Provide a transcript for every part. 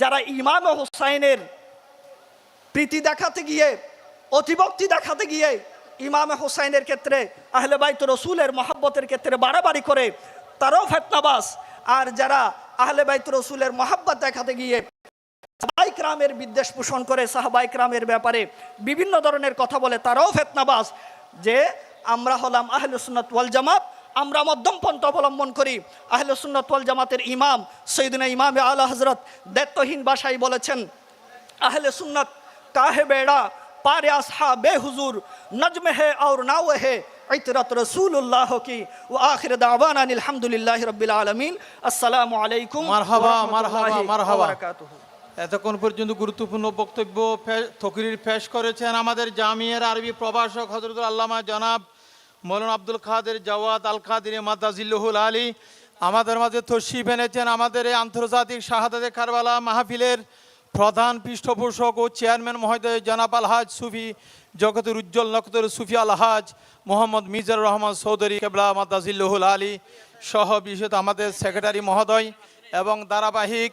যারা ইমাম হোসাইনের প্রীতি দেখাতে গিয়ে অতিভক্তি দেখাতে গিয়ে ইমাম হোসাইনের ক্ষেত্রে, আহলে বাইত রসুলের মহাব্বতের ক্ষেত্রে বাড়াবাড়ি করে, তারাও ফেতনাবাস আর যারা আহলে বাইত রসুলের মহাব্বত দেখাতে গিয়ে সাহাবাইক রামের বিদ্বেষ পোষণ করে সাহাবাইক রামের ব্যাপারে বিভিন্ন ধরনের কথা বলে, তারাও ফেতনাবাস যে আমরা হলাম আহলে সুন্নত ওয়াল জামাত আমরা মধ্যমপন্থ অবলম্বন করি। আহলে সুন্নতল জামাতের ইমাম সৈদিনা ইমাম আলা হজরত দায়িত্বহীন বাসায় বলেছেন আহলে সুন্নত কাহে বেড়া পারে আসহা বে হুজুর নজমে হে আর নাও হে ইতরত রসুল্লাহ কি ও আখির দাবান আলহামদুলিল্লাহ রবিল আলমিন। আসসালামু আলাইকুম এতক্ষণ পর্যন্ত গুরুত্বপূর্ণ বক্তব্য ফকির ফেস করেছেন আমাদের জামিয়ার আরবি প্রভাষক হজরত আল্লামা জনাব মৌলানা আব্দুল খাদের জাওয়াদ আল কাদির মাদাজিল্লুহুল আলী আমাদের মাঝে তশিফ এনেছেন আমাদের এই আন্তর্জাতিক শাহাদাতে কারবালা মাহফিলের প্রধান পৃষ্ঠপোষক ও চেয়ারম্যান মহোদয় জনাব আলহাজ সুফি, জগতের উজ্জ্বল নক্ষত্র সুফি আলহাজ মোহাম্মদ মিজার রহমান চৌধুরী কেবলা মাদাজিল্লুহুল আলী সহ বিশেষ আমাদের সেক্রেটারি মহোদয় এবং ধারাবাহিক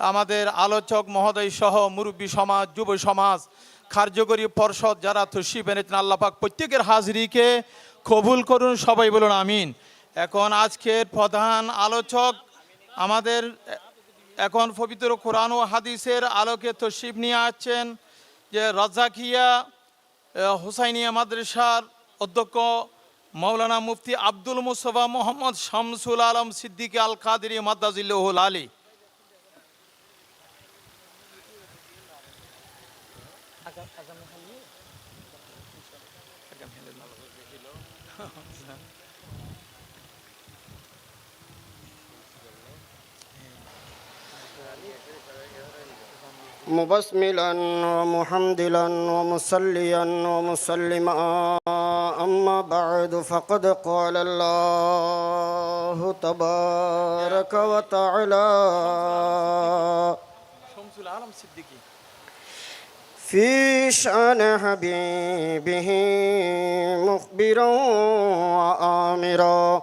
আমাদের আলোচক মহোদয় সহ মুরব্বী সমাজ, যুব সমাজ, কার্যকরী পর্ষদ যারা তশিফ এনেছেন আল্লাপাক প্রত্যেকের হাজরিকে কবুল করুন, সবাই বলুন আমিন। এখন আজকের প্রধান আলোচক আমাদের, এখন পবিত্র কোরআন ও হাদিসের আলোকে তশিফ নিয়ে আসছেন যে রাজাকিয়া হুসাইনিয়া মাদ্রাসার অধ্যক্ষ মৌলানা মুফতি আব্দুল মুস্তফা মোহাম্মদ শামসুল আলম সিদ্দিকী আল কাদির মাদ্দাজিল্লুহুল আলী। مبسملا ومحمدلا ومصليا ومسلما أما بعد فقد قال الله تبارك وتعالى شمس العالم صدقي في شأن حبيبه مخبرا وآمرا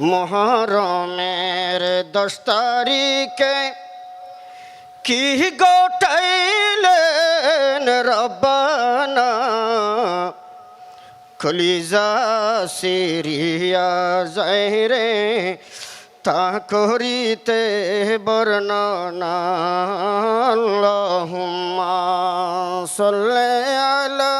মহরমের দশ তারিখে কি গোটাইলেন রব্বানা? কলিজা সিরিয়া যায় রে তা করিতে বর্ণনা। আল্লাহুম্মা সাল্লি আলা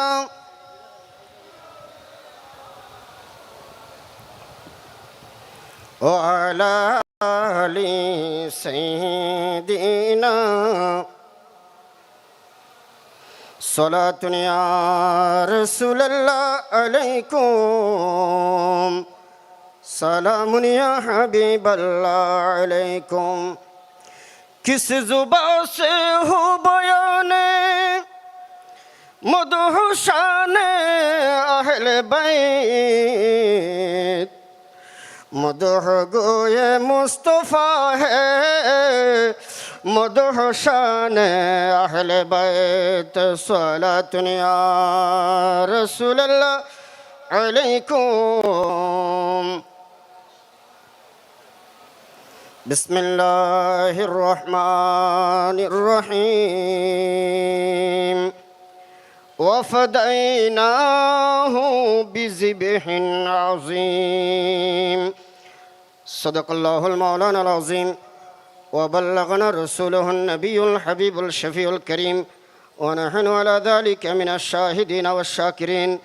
وعلى آل سيدنا صلاة يا رسول الله عليكم سلام يا حبيب الله عليكم کس زباں سے ہو بیان مدحشان اہل بیت مدح گوی مصطفیٰ ہے مدح شان اہل بیت صلاتن یا رسول اللہ علیکم بسم الله الرحمن الرحيم وفديناه بذبح عظيم صدق الله المولانا العظيم وبلغنا رسوله النبي الحبيب الشفيع الكريم ونحن على ذلك من الشاهدين والشاكرين.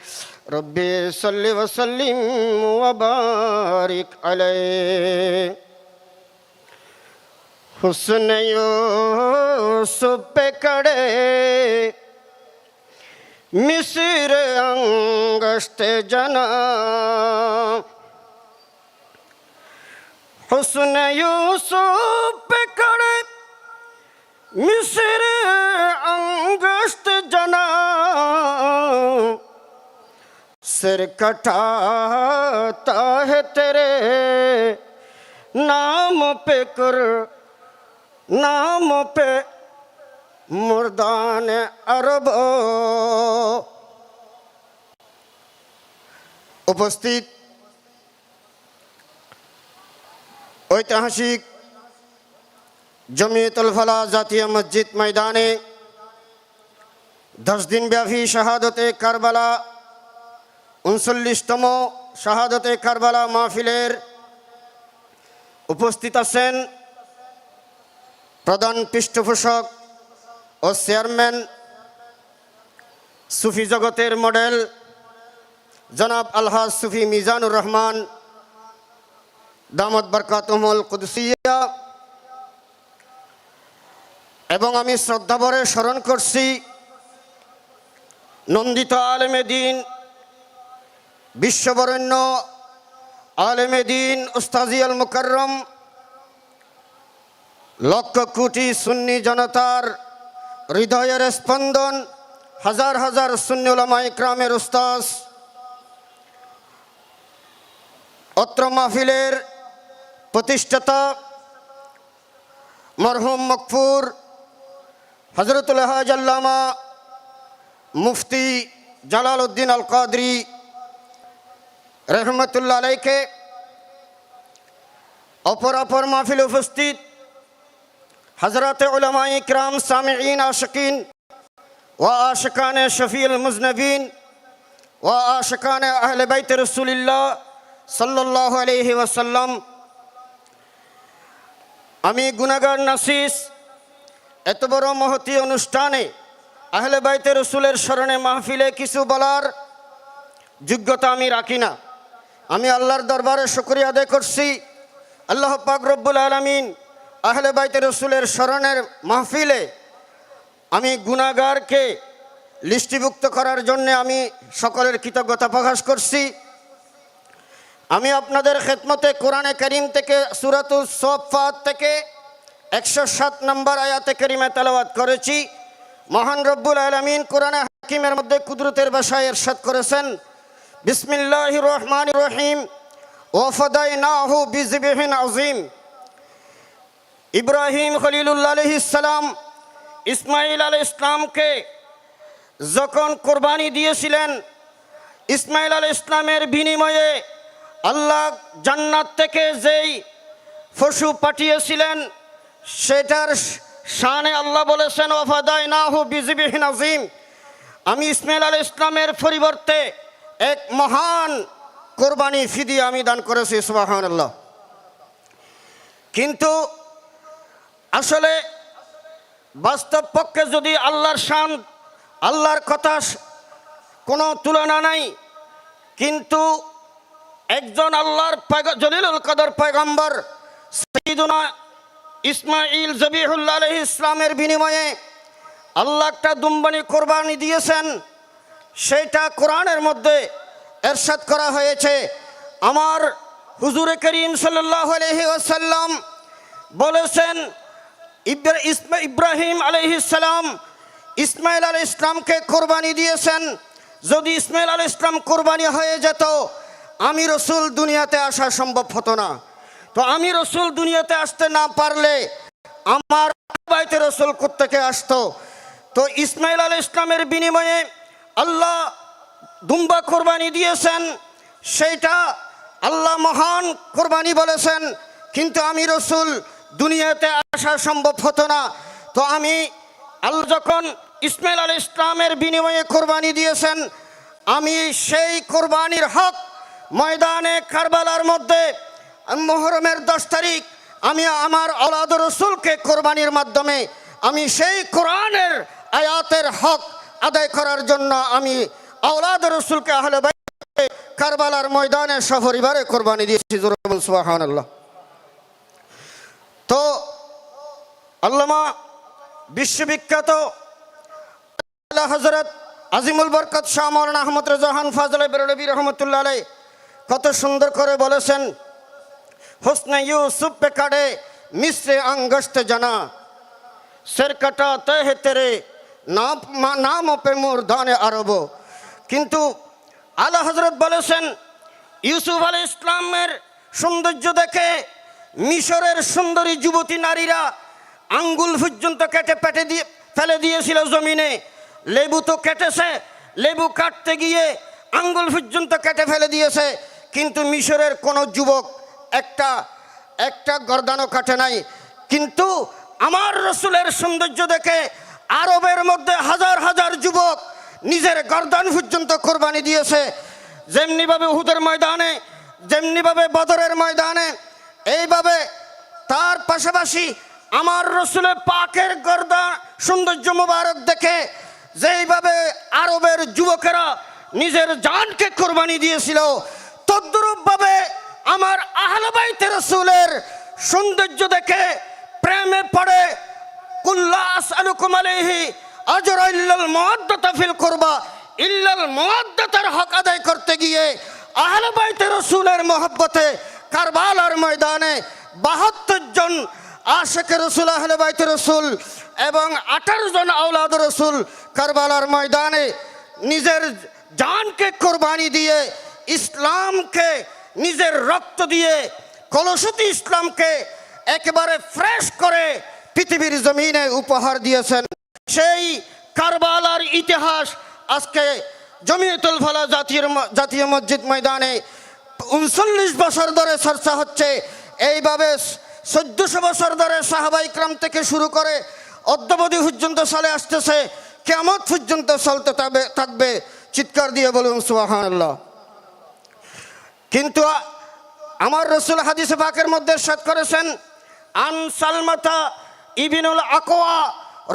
ربي صل وسلم وبارك عليه. حسن يوسف کڑے مصر انگشت جنا हुसन यूसुफ कर मिस्र अंगस्त जना। सिर कटाता है तेरे नाम पे कर, नाम पे मुर्दान अरब। उपस्थित ঐতিহাসিক জমিয়তুল ফলা জাতীয় মসজিদ ময়দানে দশ দিনব্যাপী শাহাদতে কারবালা, উনচল্লিশতম শাহাদতে কারবালা মাহফিলের উপস্থিত আছেন প্রধান পৃষ্ঠপোষক ও চেয়ারম্যান সুফি জগতের মডেল জনাব আলহাজ সুফি মিজানুর রহমান। দামদ বরকাতমল কুদসিয়া। এবং আমি শ্রদ্ধাভরে স্মরণ করছি নন্দিত আলেমে দিন, বিশ্ববরেণ্য আলেমে দিন উস্তাজিয়াল মুকরম লক্ষ কোটি সুন্নি জনতার হৃদয়ের স্পন্দন, হাজার হাজার সুন্নি ওলামা ইকরামের উস্তাজ, অত্র মাহফিলের প্রতিষ্ঠাতা মরহুম মকফুর হজরতুল হাজ আল্লামা মুফতি জালাল উদ্দিন আল কাদরি রহমতুল্লা আলাইকে অপর অপর মাহফিল উপস্থিত হজরত উলামা ইকরাম সামিঈন, আশকিন ও আশকান শফিউল মুজনবিন ও আশকান আহলে বাইত রসুলিল্লাহ সাল্লাহ আলহি ওয়াসাল্লাম আমি গুনাগার নাসিস। এত বড় মহতি অনুষ্ঠানে আহলে বাইতে রসুলের স্মরণে মাহফিলে কিছু বলার যোগ্যতা আমি রাখি না। আমি আল্লাহর দরবারে শুক্রিয়া আদায় করছি। আল্লাহ পাক রব্বুল আলমিন আহলে বাইতে রসুলের স্মরণের মাহফিলে আমি গুনাগারকে লিস্টিভুক্ত করার জন্য আমি সকলের কৃতজ্ঞতা প্রকাশ করছি। আমি আপনাদের খেদমতে কোরআনে করিম থেকে সুরাতুল সফাত থেকে একশো সাত নম্বর আয়াতে করিমে তেলাওয়াত করেছি। মহান রব্বুল আলমিন কোরআনে হাকিমের মধ্যে কুদরতের বাসায় এরশাদ করেছেন। বিসমিল্লাহ রহমান রহিম। ওফদাই নাহু বিজবিহিন আজিম ইব্রাহিম খলিলুল্লাহ আলহিসাম ইসমাইল আল ইসলামকে যখন কোরবানি দিয়েছিলেন ইসমাইল আল ইসলামের বিনিময়ে আল্লাহ জান্নাত থেকে যেই পশু পাঠিয়েছিলেন, সেটার শানে আল্লাহ বলেছেন ওফাদাই নাহু বিজিবিহীন আজিম আমি ইসমাইল আল ইসলামের পরিবর্তে এক মহান কোরবানি ফিদি আমি দান করেছি সুবাহান আল্লাহ কিন্তু আসলে বাস্তব পক্ষে যদি আল্লাহর শান, আল্লাহর কথা কোনো তুলনা নাই, কিন্তু একজন আল্লাহর জলিলুল কদর পয়গম্বর সঈদুনা ইসমাইল জবিহুল্লাহ আলহ ইসলামের বিনিময়ে আল্লাহ একটা দুম্বানি কোরবানি দিয়েছেন। সেইটা কোরআনের মধ্যে এরশাদ করা হয়েছে। আমার হুজুরে করিম সাল্লাহ আলহি ওসাল্লাম বলেছেন ইব্রাহিম আলহিসাল্লাম ইসমাইল আল ইসলামকে কোরবানি দিয়েছেন। যদি ইসমাইল আল ইসলাম কোরবানি হয়ে যেত আমি রসুল দুনিয়াতে আসা সম্ভব হতো না। তো আমি রসুল দুনিয়াতে আসতে না পারলে আমার বাইতে রসুল কোত্থেকে আসতো? তো ইসমাইল আল ইসলামের বিনিময়ে আল্লাহ দুম্বা কোরবানি দিয়েছেন। সেইটা আল্লাহ মহান কোরবানি বলেছেন। কিন্তু আমি রসুল দুনিয়াতে আসা সম্ভব হতো না। তো আমি আল্লাহ যখন ইসমাইল আল ইসলামের বিনিময়ে কোরবানি দিয়েছেন, আমি সেই কোরবানির হক ময়দানে কারবালার মধ্যে মোহরমের দশ তারিখ, আমি আমার আলাদ রসুলকে কোরবানির মাধ্যমে, আমি সেই কোরআনের আয়াতের হক আদায় করার জন্য আমি আওলাদ রসুলকে আহলে কারবালার ময়দানে সপরিবারে কোরবানি দিয়েছি তো আল্লামা বিশ্ববিখ্যাত হজরত আজিমুল বরকত শাহ মৌলানা আহমদ রজাহান ফাজলে বেরলবী রহমতুল্লাহ আলাই কত সুন্দর করে বলেছেন, হোসনে ইউসুফ পে কাড়ে মিশ্রে আঙ্গস্ত জানা। সের কাটা তেহে তেরে, নাম নাম পে মোর দানে আরব। কিন্তু আলা হজরত বলেছেন, ইউসুফ আলী ইসলামের সৌন্দর্য দেখে মিশরের সুন্দরী যুবতী নারীরা আঙ্গুল পর্যন্ত কেটে পেটে দিয়ে, ফেলে দিয়েছিল জমিনে। লেবু তো কেটেছে, লেবু কাটতে গিয়ে আঙ্গুল পর্যন্ত কেটে ফেলে দিয়েছে। কিন্তু মিশরের কোনো যুবক একটা একটা গর্দানও কাটে নাই। কিন্তু আমার রসুলের সৌন্দর্য দেখে আরবের মধ্যে হাজার হাজার যুবক নিজের গর্দান পর্যন্ত কোরবানি দিয়েছে। যেমনিভাবে উহুদের ময়দানে, যেমনিভাবে বদরের ময়দানে, এইভাবে তার পাশাপাশি আমার রসুলের পাকের গর্দা সৌন্দর্য মুবারক দেখে যেইভাবে আরবের যুবকেরা নিজের জানকে কোরবানি দিয়েছিল তদ্রূপভাবে আমার আহলবাইতে রসুলের সৌন্দর্য দেখে প্রেমে পড়ে। কুল্লাস আলুকুম আলাইহি আজর ইল্লাল মুআদ্দাতা ফিল কুরবা। ইল্লাল মুআদ্দাতার হক আদায় করতে গিয়ে আহলে বাইতে রসুলের মহব্বতে কারবালার ময়দানে বাহাত্তর জন আশেকে রসুল, আহলে বাইতে রসুল এবং আঠারো জন আওলাদ রসুল কারবালার ময়দানে নিজের জানকে কোরবানি দিয়ে ইসলামকে নিজের রক্ত দিয়ে কলসতি ইসলামকে একেবারে ফ্রেশ করে পৃথিবীর জমিনে উপহার দিয়েছেন। সেই কারবালার ইতিহাস আজকে জমিয়তুল ফালা জাতীয় জাতীয় মসজিদ ময়দানে উনচল্লিশ বছর ধরে চর্চা হচ্ছে। এইভাবে চোদ্দশো বছর ধরে সাহাবাই ক্রাম থেকে শুরু করে অদ্যবধি পর্যন্ত চলে আসতেছে। কেমন পর্যন্ত চলতে থাকবে চিৎকার দিয়ে বলুন আল্লাহ কিন্তু আমার রসুল হাদিসে পাকের মধ্যে সাত করেছেন, আন সালমাতা ইবিনুল আকোয়া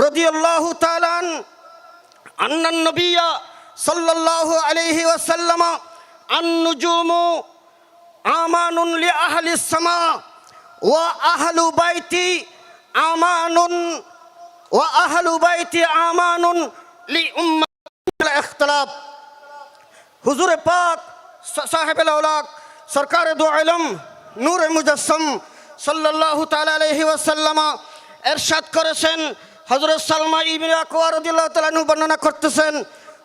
রদিয়াল্লাহু তালান আন্নান নবিয়া সাল্লাল্লাহু আলাইহি ওয়াসাল্লাম আন নুজুমু আমানুন লি আহলি সামা ওয়া আহলু বাইতি আমানুন, ওয়া আহলু বাইতি আমানুন লি উম্মাতিল ইখতিলাফ। হুজুর পাক সাহেব আউলাক সরকার দু আলম, নূর মুজাসম তাআলা আলাইহি ওয়াসাল্লাম এরশাদ করেছেন। হযরত সালমা ইবনে বর্ণনা করতেছেন,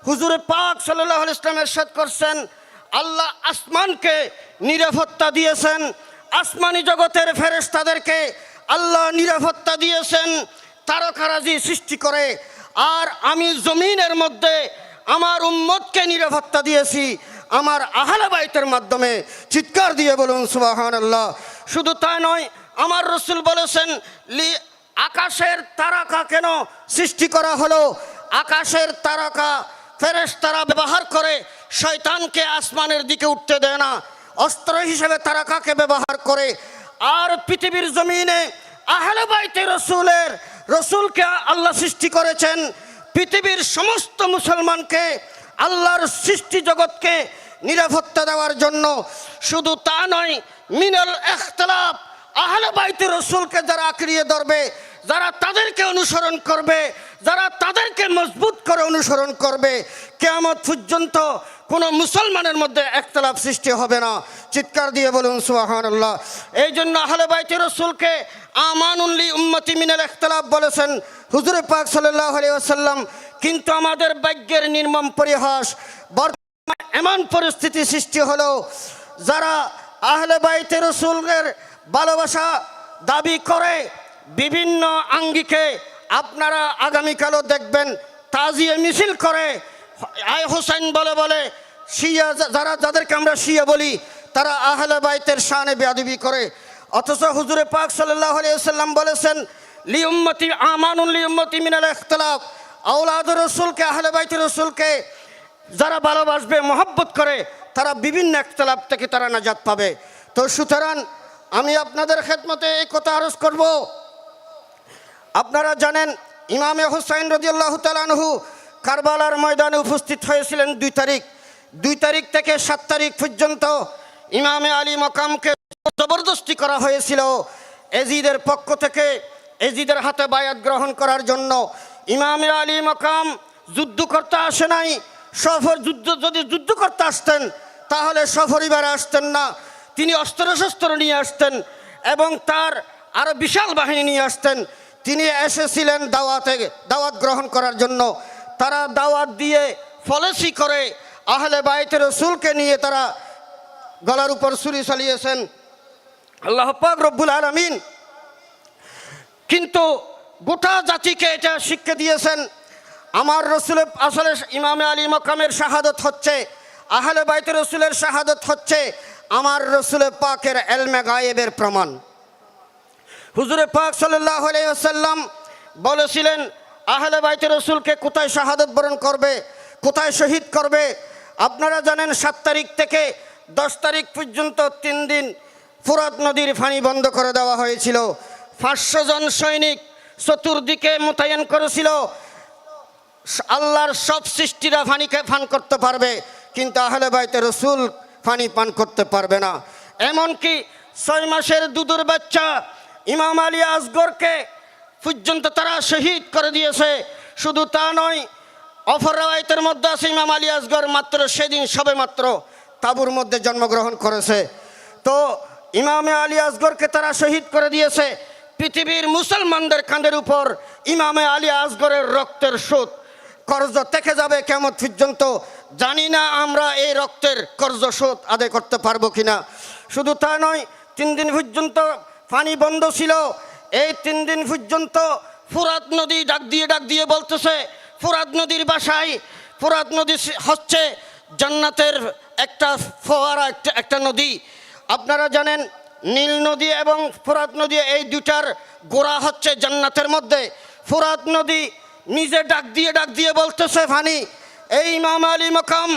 হুজুর পাক সাল্লাল্লাহু আলাইহি ওয়াসাল্লাম এরশাদ করছেন, আল্লাহ আসমানকে নিরাপত্তা দিয়েছেন, আসমানি জগতের ফেরেশতাদেরকে আল্লাহ নিরাপত্তা দিয়েছেন তারকারাজি সৃষ্টি করে, আর আমি জমিনের মধ্যে আমার উম্মতকে নিরাপত্তা দিয়েছি আমার আহলে বাইতের মাধ্যমে চিৎকার দিয়ে বলুন সুবাহান আল্লাহ শুধু তা নয়, আমার রসুল বলেছেন, লি আকাশের তারকা কেন সৃষ্টি করা হলো? আকাশের তারকা ফেরেশ তারা ব্যবহার করে শয়তানকে আসমানের দিকে উঠতে দেয় না। অস্ত্র হিসেবে তারকাকে ব্যবহার করে। আর পৃথিবীর জমিনে আহলে বাইতে রসুলের, রসুলকে আল্লাহ সৃষ্টি করেছেন। পৃথিবীর সমস্ত মুসলমানকে আল্লাহর সৃষ্টি জগৎকে নিরাপত্তা দেওয়ার জন্য। শুধু তা নয়, মিনাল এখতলাফ, আহলে বাইতে রসুলকে যারা আঁকড়িয়ে ধরবে, যারা তাদেরকে অনুসরণ করবে, যারা তাদেরকে মজবুত করে অনুসরণ করবে, কেয়ামত পর্যন্ত কোনো মুসলমানের মধ্যে একতলাপ সৃষ্টি হবে না। চিৎকার দিয়ে বলুন সুহান আল্লাহ এই জন্য আহলে বাইতে রসুলকে আমানুল্লি উম্মতি মিনাল একতলাপ বলেছেন হুজুরে পাক সাল্লাহ আলিয়াসাল্লাম কিন্তু আমাদের ভাগ্যের নির্মম পরিহাস এমন পরিস্থিতি সৃষ্টি হলো যারা আহলে বাইতে রসুলের ভালোবাসা দাবি করে বিভিন্ন আঙ্গিকে আপনারা আগামীকালও দেখবেন তাজিয়ে মিছিল করে। আয় হোসেন বলে বলে, শিয়া যারা যাদেরকে আমরা শিয়া বলি, তারা আহলে বাইতের শানে বেয়াদবি করে। অথচ হুজুরে পাক সাল্লাহ আলিয়াল্লাম বলেছেন, লি উম্মতি আমানুল লি উম্মতি মিনাল ইখতিলাফ। আওলাদ রসুলকে, আহলে বাইতের রসুলকে যারা ভালোবাসবে, মহব্বত করে, তারা বিভিন্ন একতলাপ থেকে তারা নাজাত পাবে। তো সুতরাং আমি আপনাদের খেদমতে এই কথা আরজ করব। আপনারা জানেন, ইমামে হুসাইন রদিয়াল্লাহ তালানহু কারবালার ময়দানে উপস্থিত হয়েছিলেন দুই তারিখ। দুই তারিখ থেকে সাত তারিখ পর্যন্ত ইমামে আলী মকামকে জবরদস্তি করা হয়েছিল। এজিদের পক্ষ থেকে এজিদের হাতে বায়াত গ্রহণ করার জন্য ইমামে আলী মকাম যুদ্ধ করতে আসে নাই। সফর যুদ্ধ, যদি যুদ্ধ করতে আসতেন, তাহলে সপরিবারে আসতেন না। তিনি অস্ত্র শস্ত্র নিয়ে আসতেন এবং তার আরও বিশাল বাহিনী নিয়ে আসতেন। তিনি এসেছিলেন দাওয়াতে, দাওয়াত গ্রহণ করার জন্য। তারা দাওয়াত দিয়ে ফলেসি করে আহলে বাইতের রসুলকে নিয়ে তারা গলার উপর ছুরি চালিয়েছেন। আল্লাহ পাক রব্বুল আলমিন। কিন্তু গোটা জাতিকে এটা শিক্ষা দিয়েছেন আমার রসুলের আসলে ইমামে আলী মকামের শাহাদত হচ্ছে, আহলে বাইতে রসুলের শাহাদত হচ্ছে, আমার রসুলের পাকের এলমে গায়েবের প্রমাণ। হুজুরে পাক আলাইসাল্লাম বলেছিলেন, আহলে বাইতে রসুলকে কোথায় শাহাদত বরণ করবে, কোথায় শহীদ করবে? আপনারা জানেন সাত তারিখ থেকে দশ তারিখ পর্যন্ত তিন দিন ফুরাত নদীর ফানি বন্ধ করে দেওয়া হয়েছিল। পাঁচশো জন সৈনিক চতুর্দিকে মোতায়েন করেছিল। আল্লাহর সব সৃষ্টিরা ফানিকে ফান করতে পারবে, কিন্তু আহলে বাইতে রসুল ফানি পান করতে পারবে না। এমনকি ছয় মাসের দুধুর বাচ্চা ইমাম আলী আসগরকে পর্যন্ত তারা শহীদ করে দিয়েছে। শুধু তা নয় অফর রাওয়ায়তের মধ্যে আছে ইমাম আলী আসগর মাত্র সেদিন সবে মাত্র তাবুর মধ্যে জন্মগ্রহণ করেছে। তো ইমামে আলী আসগরকে তারা শহীদ করে দিয়েছে। পৃথিবীর মুসলমানদের কাঁধের উপর ইমামে আলী আসগরের রক্তের সুদ কর্জ থেকে যাবে কেমন পর্যন্ত জানি না আমরা এই রক্তের কর্জ শোধ আদায় করতে পারব কিনা। শুধু তা নয়, তিন দিন পর্যন্ত পানি বন্ধ ছিল। এই তিন দিন পর্যন্ত ফুরাত নদী ডাক দিয়ে ডাক দিয়ে বলতেছে, ফুরাত নদীর বাসায়, ফুরাত নদী হচ্ছে জান্নাতের একটা ফোয়ারা, একটা একটা নদী। আপনারা জানেন, নীল নদী এবং ফুরাত নদী এই দুটার গোড়া হচ্ছে জান্নাতের মধ্যে। ফুরাত নদী নিজে ডাক দিয়ে ডাক দিয়ে বলতেছে, ফানি, এই ইমাম আলী মকাম,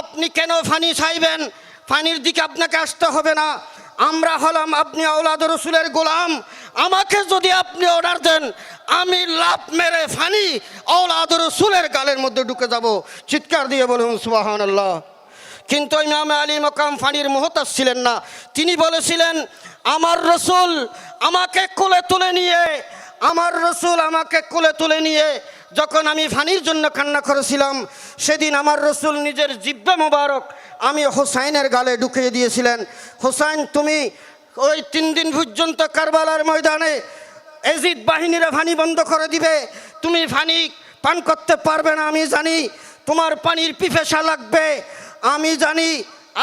আপনি কেন ফানি চাইবেন? ফানির দিকে আপনাকে আসতে হবে না। আমরা হলাম আপনি আউলাদ রসুলের গোলাম। আমাকে যদি আপনি অর্ডার দেন, আমি লাভ মেরে ফানি আউলাদ রসুলের গালের মধ্যে ঢুকে যাব। চিৎকার দিয়ে বলুন সুবাহান আল্লাহ কিন্তু ইমাম আলী মকাম ফানির মহতাজ ছিলেন না। তিনি বলেছিলেন, আমার রসুল আমাকে কোলে তুলে নিয়ে আমার রসুল আমাকে কোলে তুলে নিয়ে যখন আমি ফানির জন্য কান্না করেছিলাম, সেদিন আমার রসুল নিজের জিব্বা মোবারক আমি হোসাইনের গালে ঢুকিয়ে দিয়েছিলেন। হোসাইন, তুমি ওই তিন দিন পর্যন্ত কারবালার ময়দানে এজিদ বাহিনীরা ফানি বন্ধ করে দিবে। তুমি ফানি পান করতে পারবে না, আমি জানি। তোমার পানির পিফেসা লাগবে। আমি জানি,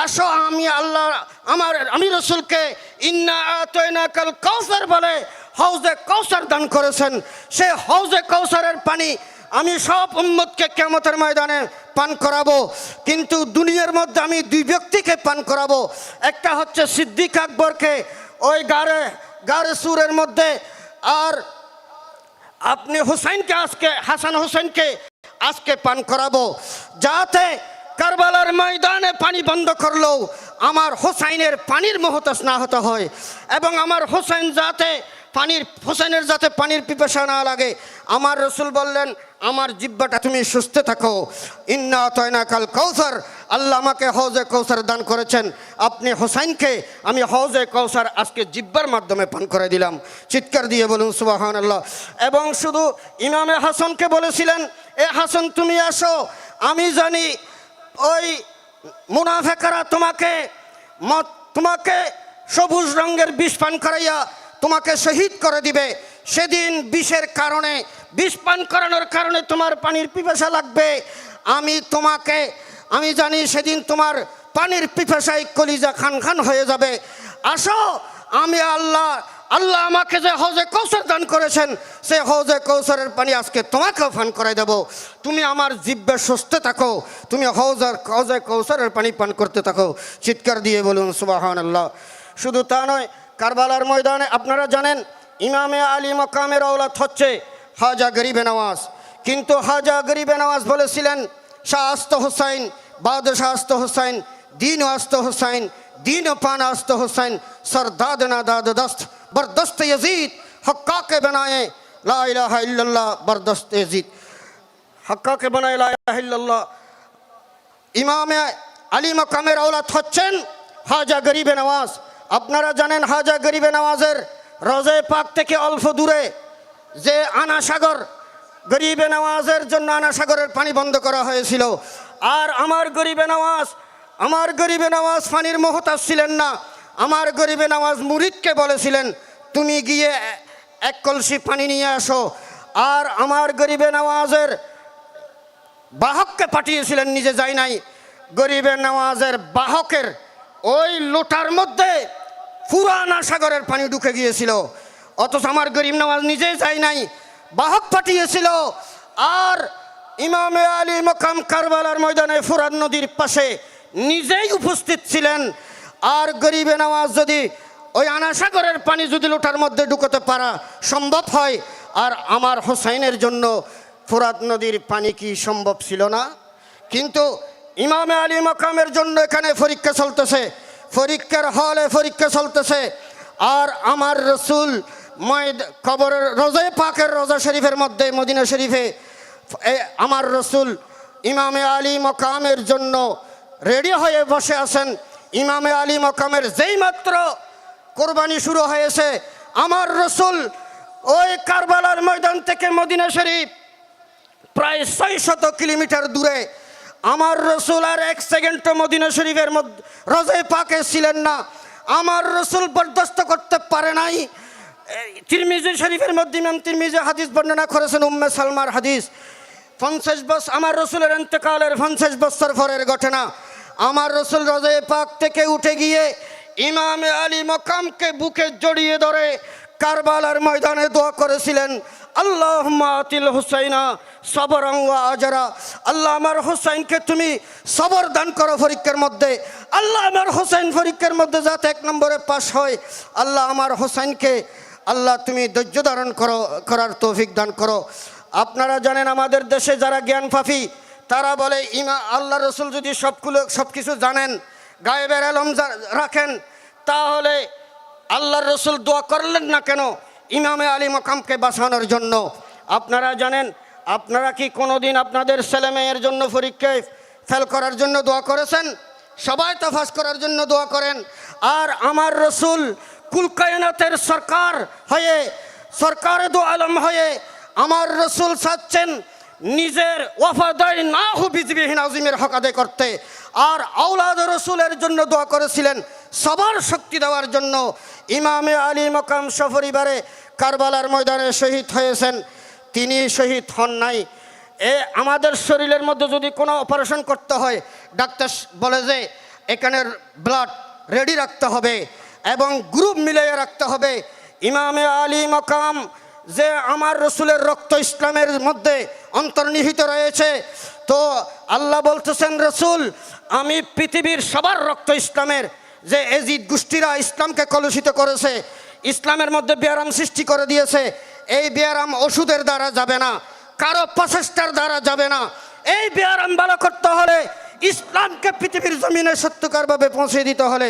আসো আমি আল্লাহ, আমার, আমি রসুলকে, ইন্না আতয়না কাল কৌসার বলে হৌজে কৌসার দান করেছেন। সে হৌজে কৌসারের পানি আমি সব উম্মতকে কেমতের ময়দানে পান করাবো। কিন্তু দুনিয়ার মধ্যে আমি দুই ব্যক্তিকে পান করাবো। একটা হচ্ছে সিদ্দিক আকবরকে ওই গাড়ে গাড়ে সুরের মধ্যে। আর আপনি হুসাইনকে আজকে, হাসান হোসেনকে আজকে পান করাবো। যাতে কারবালার ময়দানে পানি বন্ধ করলেও আমার হোসাইনের পানির মহতাস না হতে হয়। এবং আমার হোসেন যাতে পানির হোসেনের যাতে পানির পিপাসা না লাগে, আমার রসুল বললেন, আমার জিব্বাটা তুমি সুস্থ থাকো। ইন্না তয়না কাল কৌসার আল্লাহ আমাকে হজে কৌসার দান করেছেন। আপনি হোসাইনকে, আমি হজে কৌসার আজকে জিব্বার মাধ্যমে পান করে দিলাম। চিৎকার দিয়ে বলুন সুবাহান আল্লাহ এবং শুধু ইমামে হাসানকে বলেছিলেন, এ হাসান, তুমি আসো। আমি জানি ওই মুনাফেকারা তোমাকে তোমাকে সবুজ রঙের বিষ পান করাইয়া তোমাকে শহীদ করে দিবে। সেদিন বিষের কারণে, বিষ পান করানোর কারণে তোমার পানির পিপাসা লাগবে। আমি তোমাকে, আমি জানি সেদিন তোমার পানির পিপাসায় কলিজা খান খান হয়ে যাবে। আসো, আমি আল্লাহ আল্লাহ আমাকে যে হজে কৌশল দান করেছেন, সে হজে কৌশলের পানি আজকে তোমাকেও পান করে দেব। তুমি আমার জিব্বে সুস্থ থাকো, তুমি হজের হজে কৌশলের পানি পান করতে থাকো। চিৎকার দিয়ে বলুন সুবাহান আল্লাহ শুধু তা নয় কারবালার ময়দানে আপনারা জানেন ইমামে আলী মকামের औलाद হচ্ছে হাজা গরিবে নওয়াজ কিন্তু হাজা গরিবে নওয়াজ বলেছিলেন শাহ আস্ত হুসাইন বাদশাহ আস্ত হুসাইন দিন আস্ত হুসাইন দিন পান আস্ত হুসাইন सरदाद ना दाद दस्त बरदस्त यजीद हक्का के बनाए ला इलाहा इल्लल्लाह बरदस्त यजीद हक्का के बनाए ला इलाहा इल्लल्लाह ইমামে আলী মকামের औलाद হচ্ছেন হাজা গরিবে নওয়াজ আপনারা জানেন হাজা গরিবে নামাজের রজে পাক থেকে অল্প দূরে যে আনা সাগর গরিবে নওয়াজের জন্য আনা সাগরের পানি বন্ধ করা হয়েছিল। আর আমার গরিবে নওয়াজ, আমার গরিবে নওয়াজ পানির মহতাজ ছিলেন না। আমার গরিবে নওয়াজ মুরিদকে বলেছিলেন, তুমি গিয়ে এক কলসি পানি নিয়ে আসো। আর আমার গরিবে নওয়াজের বাহককে পাঠিয়েছিলেন, নিজে যাই নাই। গরিবে নওয়াজের বাহকের ওই লোটার মধ্যে পুরানা সাগরের পানি ঢুকে গিয়েছিল। অথচ আমার গরিব নামাজ নিজে যাই নাই, বাহক পাঠিয়েছিল আর ইমামে আলী মকাম কারবালার ময়দানে ফুরান নদীর পাশে নিজেই উপস্থিত ছিলেন। আর গরিবে নামাজ যদি ওই আনাসাগরের পানি যদি লোটার মধ্যে ঢুকোতে পারা সম্ভব হয়, আর আমার হোসাইনের জন্য ফুরাত নদীর পানি কি সম্ভব ছিল না? কিন্তু ইমামে আলী মকামের জন্য এখানে পরীক্ষা চলতেছে। পরীক্ষার হলে পরীক্ষা চলতেছে। আর আমার রসুল ময়দ কবরের রোজে, পাকের রোজা শরীফের মধ্যে, মদিনা শরীফে আমার রসুল ইমামে আলী মকামের জন্য রেডি হয়ে বসে আছেন। ইমামে আলী মকামের যেই মাত্র কোরবানি শুরু হয়েছে, আমার রসুল ওই কারবালার ময়দান থেকে মদিনা শরীফ প্রায় ছয় শত কিলোমিটার দূরে আমার রসুল আর এক সেকেন্ডও মদিনা শরীফের মধ্যে রোজে পাকে ছিলেন না। আমার রসুল বরদাস্ত করতে পারে নাই। তিরমিজি শরীফের মধ্যে ইমাম তিরমিজি হাদিস বর্ণনা করেছেন, উম্মে সালমার হাদিস। পঞ্চাশ বছর, আমার রসুলের এন্তেকালের পঞ্চাশ বছর পরের ঘটনা। আমার রসুল রোজে পাক থেকে উঠে গিয়ে ইমামে আলী মকামকে বুকে জড়িয়ে ধরে কারবালার ময়দানে দোয়া করেছিলেন আল্লাহ আতিল হুসাইনা সবর আজারা। আল্লাহ আমার হুসাইনকে তুমি সবর দান করো পরীক্ষার মধ্যে। আল্লাহ আমার হুসাইন পরীক্ষার মধ্যে যাতে এক নম্বরে পাশ হয়, আল্লাহ আমার হুসাইনকে, আল্লাহ তুমি ধৈর্য ধারণ করো, করার তৌফিক দান করো। আপনারা জানেন আমাদের দেশে যারা জ্ঞান ফাফি তারা বলে, ইমা, আল্লাহ রসুল যদি সবগুলো সব কিছু জানেন, গায়েবের আলম রাখেন, তাহলে আল্লাহর রসুল দোয়া করলেন না কেন? ইমামে আলী মকামকে বাঁচানোর জন্য। আপনারা জানেন, আপনারা কি কোনোদিন আপনাদের ছেলে মেয়ের জন্য পরীক্ষায় ফেল করার জন্য দোয়া করেছেন? সবাই তফাস করার জন্য দোয়া করেন। আর আমার রসুল কুলকায়নাতের সরকার হয়ে, সরকারে দো আলম হয়ে আমার রসুল চাচ্ছেন নিজের ওয়াফাদাই না হু বিজবিহীন আজিমের হক আদায় করতে। আর আউলাদ রসুলের জন্য দোয়া করেছিলেন সবার শক্তি দেওয়ার জন্য। ইমামে আলী মকাম সপরিবারে কারবালার ময়দানে শহীদ হয়েছেন। তিনি শহীদ হন নাই। এ আমাদের শরীরের মধ্যে যদি কোনো অপারেশন করতে হয়, ডাক্তার বলে যে এখানের ব্লাড রেডি রাখতে হবে এবং গ্রুপ মিলিয়ে রাখতে হবে। ইমামে আলী মকাম যে আমার রসুলের রক্ত ইসলামের মধ্যে অন্তর্নিহিত রয়েছে, তো আল্লাহ বলতেছেন, রসুল, আমি পৃথিবীর সবার রক্ত ইসলামের যে এজিদ গোষ্ঠীরা ইসলামকে কলুষিত করেছে, ইসলামের মধ্যে ব্যায়াম সৃষ্টি করে দিয়েছে, এই ব্যায়াম ওষুধের দ্বারা যাবে না, কারও প্রচেষ্টার দ্বারা যাবে না। এই ব্যায়াম ভালো করতে হলে ইসলামকে পৃথিবীর জমিনে সত্যকারভাবে পৌঁছে দিতে হলে